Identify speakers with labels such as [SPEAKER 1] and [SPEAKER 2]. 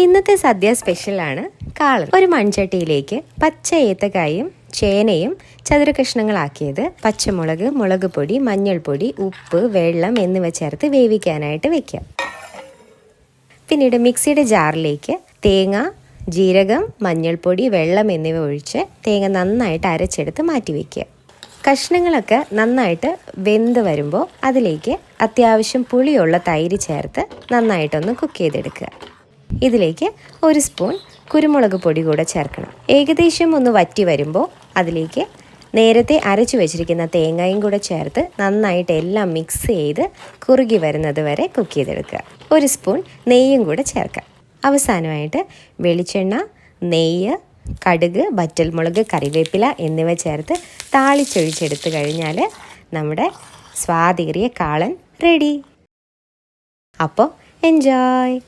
[SPEAKER 1] ഇന്നത്തെ സദ്യ സ്പെഷ്യലാണ് കാളൻ. ഒരു മൺചട്ടിയിലേക്ക് പച്ച ഏത്തക്കായും ചേനയും ചതുര കഷ്ണങ്ങളാക്കിയത് പച്ചമുളക് മുളക് പൊടി മഞ്ഞൾപ്പൊടി ഉപ്പ് വെള്ളം എന്നിവ ചേർത്ത് വേവിക്കാനായിട്ട് വെക്കാം. പിന്നീട് മിക്സിയുടെ ജാറിലേക്ക് തേങ്ങ ജീരകം മഞ്ഞൾപ്പൊടി വെള്ളം എന്നിവ ഒഴിച്ച് തേങ്ങ നന്നായിട്ട് അരച്ചെടുത്ത് മാറ്റി വയ്ക്കുക കഷ്ണങ്ങളൊക്കെ നന്നായിട്ട് വെന്ത് വരുമ്പോൾ അതിലേക്ക് അത്യാവശ്യം പുളിയുള്ള തൈര് ചേർത്ത് നന്നായിട്ടൊന്ന് കുക്ക് ചെയ്തെടുക്കുക. ഇതിലേക്ക് ഒരു സ്പൂൺ കുരുമുളക് പൊടി കൂടെ ചേർക്കണം. ഏകദേശം ഒന്ന് വറ്റി വരുമ്പോൾ അതിലേക്ക് നേരത്തെ അരച്ചു വെച്ചിരിക്കുന്ന തേങ്ങയും കൂടെ ചേർത്ത് നന്നായിട്ട് എല്ലാം മിക്സ് ചെയ്ത് കുറുകി വരുന്നത് വരെ കുക്ക് ചെയ്തെടുക്കുക. ഒരു സ്പൂൺ നെയ്യും കൂടെ ചേർക്കാം. അവസാനമായിട്ട് വെളിച്ചെണ്ണ നെയ്യ് കടുക് വറ്റൽമുളക് കറിവേപ്പില എന്നിവ ചേർത്ത് താളിച്ചൊഴിച്ചെടുത്ത് കഴിഞ്ഞാൽ നമ്മുടെ സ്വാദേറിയ കാളൻ റെഡി അപ്പോൾ എൻജോയ്